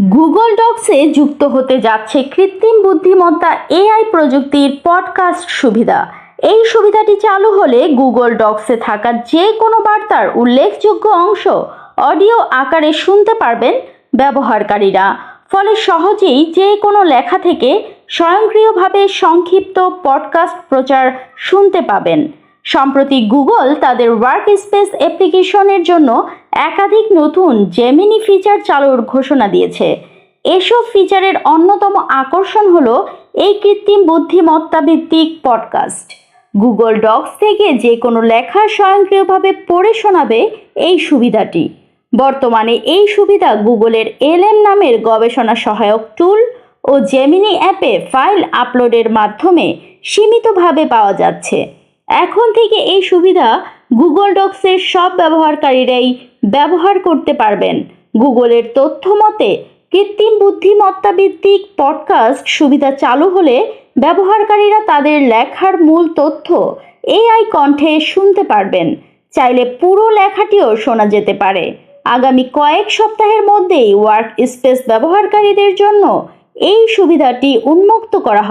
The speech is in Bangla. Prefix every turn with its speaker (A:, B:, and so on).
A: গুগল ডক্সে যুক্ত হতে যাচ্ছে কৃত্রিম বুদ্ধিমত্তা এআই প্রযুক্তির পডকাস্ট সুবিধা। এই সুবিধাটি চালু হলে গুগল ডক্সে থাকা যে কোনো বার্তার উল্লেখযোগ্য অংশ অডিও আকারে শুনতে পারবেন ব্যবহারকারীরা। ফলে সহজেই যে কোনো লেখা থেকে স্বয়ংক্রিয়ভাবে সংক্ষিপ্ত পডকাস্ট প্রচার শুনতে পাবেন। সম্প্রতি গুগল তাদের ওয়ার্ক স্পেস অ্যাপ্লিকেশনের জন্য একাধিক নতুন জেমিনি ফিচার চালুর ঘোষণা দিয়েছে। এসব ফিচারের অন্যতম আকর্ষণ হল এই কৃত্রিম বুদ্ধিমত্তা ভিত্তিক পডকাস্ট গুগল ডক্স থেকে যে কোনো লেখা স্বয়ংক্রিয়ভাবে পড়ে শোনাবে এই সুবিধাটি। বর্তমানে এই সুবিধা গুগলের এলএম নামের গবেষণা সহায়ক টুল ও জেমিনি অ্যাপে ফাইল আপলোডের মাধ্যমে সীমিতভাবে পাওয়া যাচ্ছে। এখন থেকে এই সুবিধা গুগল ডক্সের সব ব্যবহারকারীরাই ব্যবহার করতে পারবেন। গুগলের তথ্য মতে, কৃত্রিম বুদ্ধিমত্তা ভিত্তিক পডকাস্ট সুবিধা চালু হলে ব্যবহারকারীরা তাদের লেখার মূল তথ্য এআই কণ্ঠে শুনতে পারবেন। চাইলে পুরো লেখাটিও শোনা যেতে পারে। আগামী কয়েক সপ্তাহের মধ্যেই ওয়ার্ক স্পেস ব্যবহারকারীদের জন্য এই সুবিধাটি উন্মুক্ত করা হবে।